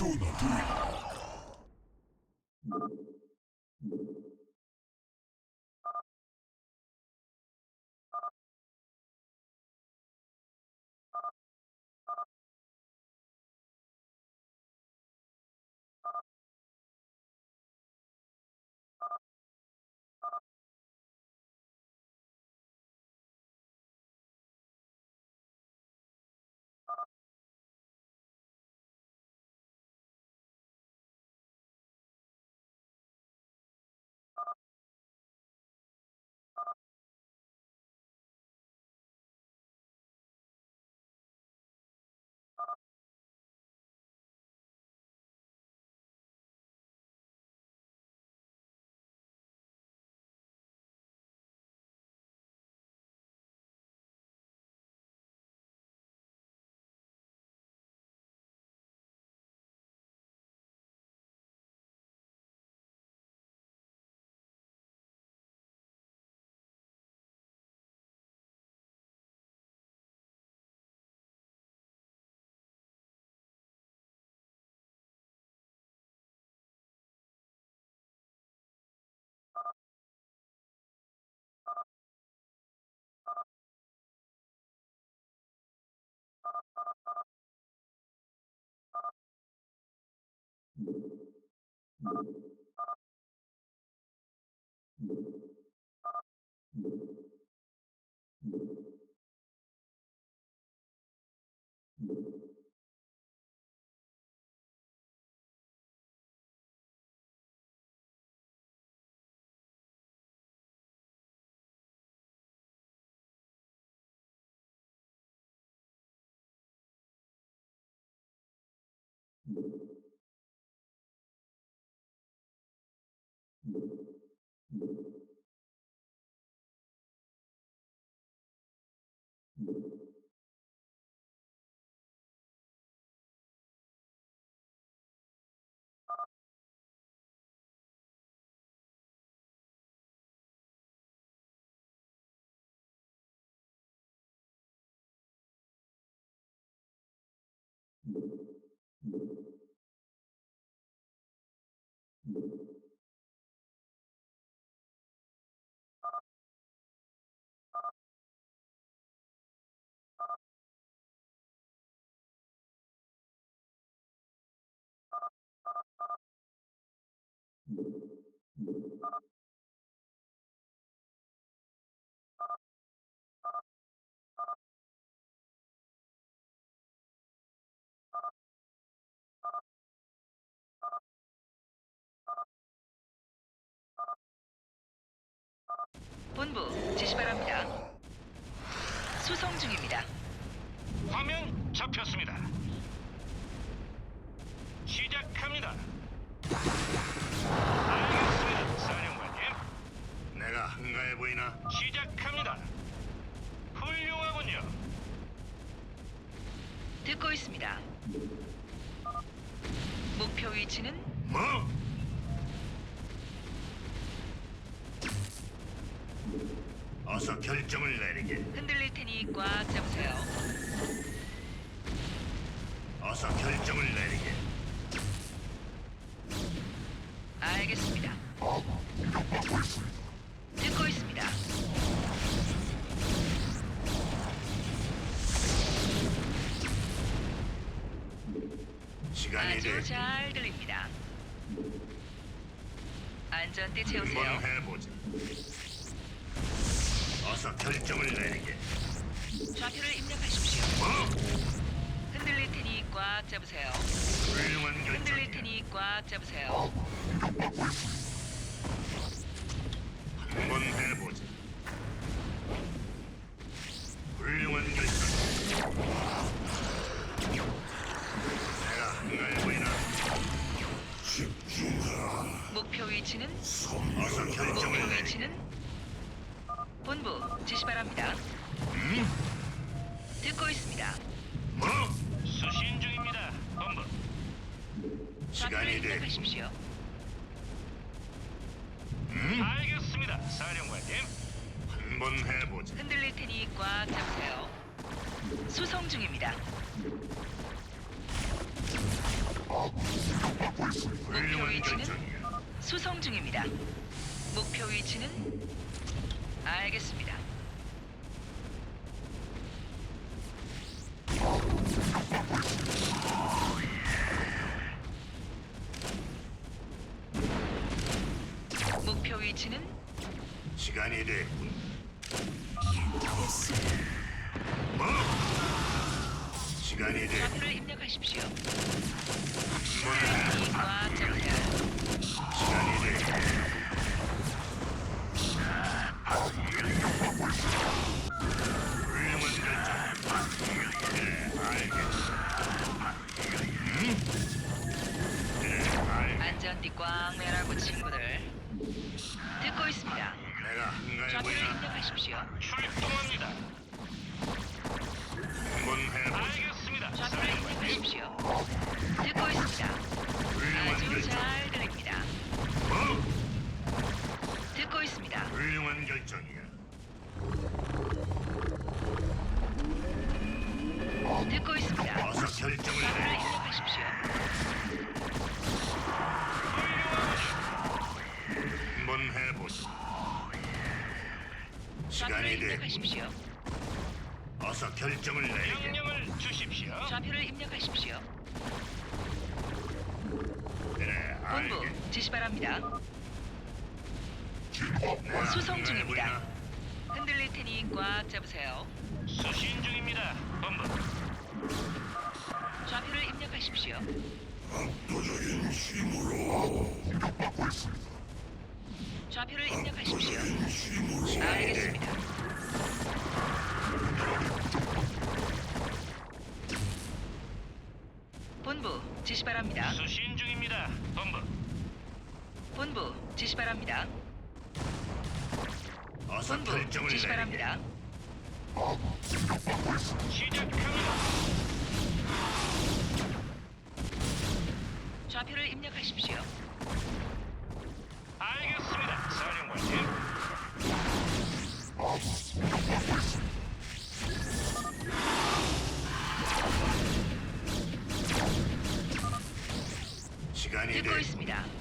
都能追来 도나 본부 지시 바랍니다. 수송 중입니다. 화면 잡혔습니다. 시작합니다 사령관님. 내가 시작합니다. 훌륭하군요. 듣고 있습니다. 목표 위치는 뭐? 어서 결정을 내리게. 흔들릴 테니 꽉 잡으세요. 어서 결정을 내리게. 알겠습니다. 듣고 아주 돼. 잘 들립니다. 안전띠 채우세요. 한번 해보자. 어서 결정을 내리게. 좌표를 입력하십시오. 뭐? 흔들릴 테니 꽉 잡으세요. 훌륭한 흔들릴 결정이야. 테니 꽉 잡으세요. 한번 해보자. 훌륭한 결정. 위치는 본부 지시 바랍니다. 음? 듣고 있습니다. 뭐? 수신 중입니다. 본부. 좌표를 시간이 돼. 입력하십시오. 음? 알겠습니다, 사령관님. 한번 해보자. 흔들릴 테니 꽉 잡으세요. 수송 중입니다. 목표 훌륭한 위치는 결정이야. 수송 중입니다. 목표 위치는 알겠습니다. 목표 위치는 시간이 됐군. 뭐? 시간이 됐. 좌표를 입력하십시오. 뭐? 시간이 됐. 안전띠 꽉 매라고 친구들. 듣고 있습니다. 내가 한가해 좌표를 보이나? 입력하십시오. 출동합니다. 한번 해보자. 알겠습니다. 좌표를 사령관님. 입력하십시오. 듣고 있습니다. 훌륭한 아주 결정. 잘 들립니다. 뭐? 듣고 있습니다. 훌륭한 결정이야. 듣고 있습니다. 어서 결정을 좌표를 시간이 됐군. 입력하십시오. 어서 결정을 내리게. 명령을 주십시오. 좌표를 입력하십시오. 그래, 본부 알겠. 지시 바랍니다. 내가 수송 중입니다. 흔들릴 테니 꽉 잡으세요. 수신 중입니다. 본부. 좌표를 입력하십시오. 좌표를 입력하십시오. 알겠습니다. 본부 지시 바랍니다. 수신 중입니다. 본부. 본부 지시 바랍니다. 어서 본부 결정을 지시 내리게. 바랍니다. 시작합니다. 좌표를 입력하십시오. 알겠습니다. 시간이 듣고 됐군. 있습니다.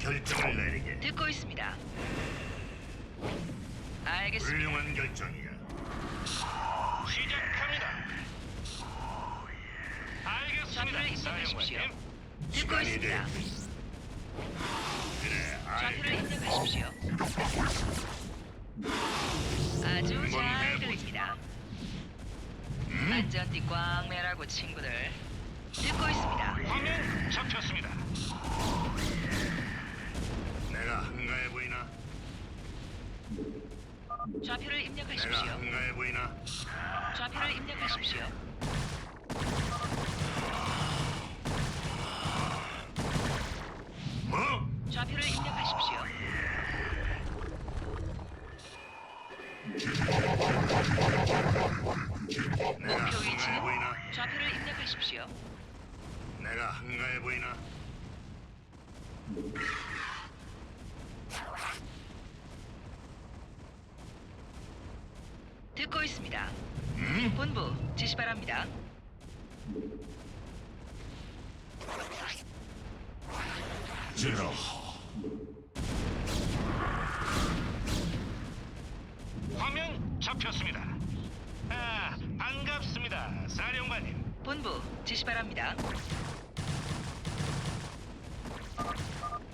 결정을 내리게. 듣고 있습니다. 알겠습니다. 훌륭한 결정이야. 시작합니다. 좌표를 알겠습니다. 입력하십시오. 사령관님. 듣고 시간이 있습니다. 됐군. 그래, 좌표를 알겠. 입력하십시오. 아주 한번 잘. 들립니다. 음? 안전띠 꽝 매라고 친구들. 듣고 있습니다. 화면 잡혔습니다. 내가 한가해 보이나? 좌표를 내가 입력하십시오. 한가해 보이나? 좌표를 입력하십시오. 뭐? 좌표를 입력하십시오. 듣고 있습니다. 음? 본부 지시 바랍니다. 제로. 화면 잡혔습니다. 아, 반갑습니다. 사령관님. 본부 지시 바랍니다.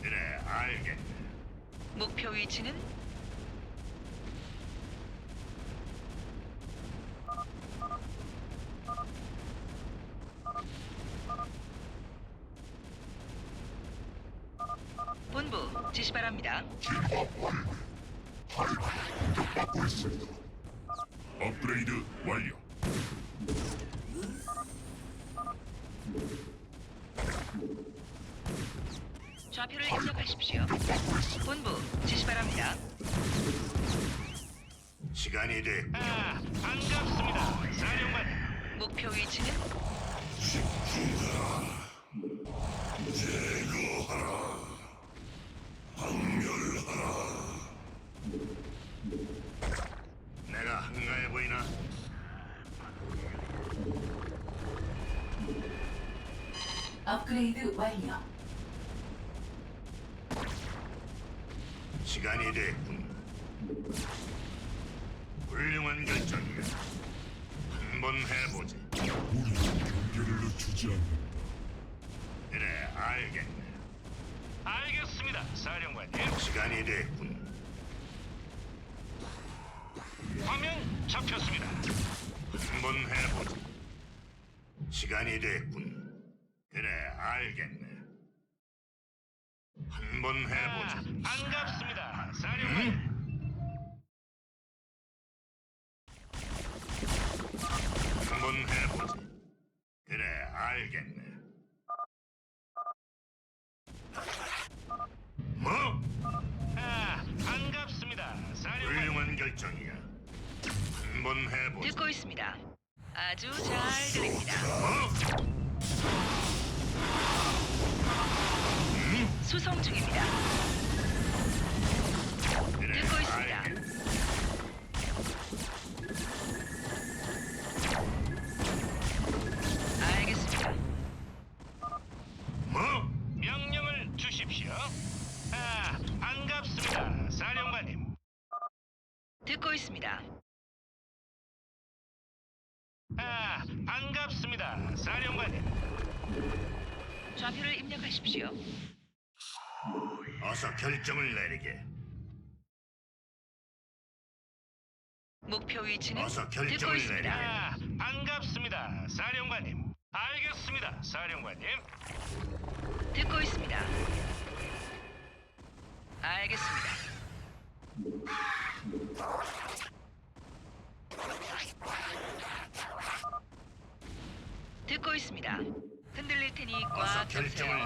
그래, 알겠. 목표 위치는 본부 지시 바랍니다. 업그레이드 완료. 좌표를 입력하십시오. 본부 지시 바랍니다. 시간이 됐. 아, 반갑습니다. 사령관님. 목표 위치는 내가 한가해 보이나? 업그레이드 완료. 시간이 됐군. 훌륭한 결정이야. 한번 해보지. 우리 경계를 늦추지 않는다. 그래, 알겠네. 알겠습니다, 사령관님. 시간이 됐군. 화면 잡혔습니다. 한번 해보지. 시간이 됐군. 그래, 알겠네. 한번 아, 해보지. 반갑습니다, 사령관님. 한번 해보지. 그래, 알겠네. 뭐? 아, 반갑습니다, 사령관님. 훌륭한 결정이야. 한번 해보지. 듣고 있습니다. 아주 잘 들립니다. 뭐? 수송 중입니다. 듣고 있습니다. 알겠습니다. 뭐? 명령을 주십시오. 아, 반갑습니다, 사령관님. 듣고 있습니다. 아, 반갑습니다, 사령관님. 좌표를 입력하십시오. 어서 결정을 내리게. 목표 위치는 어서 듣고 결정을 있습니다. 아, 반갑습니다, 사령관님. 알겠습니다, 사령관님. 듣고 있습니다. 알겠습니다. 듣고 있습니다. 흔들릴 테니 어서 꽉 잡으세요. 결정을 내리게.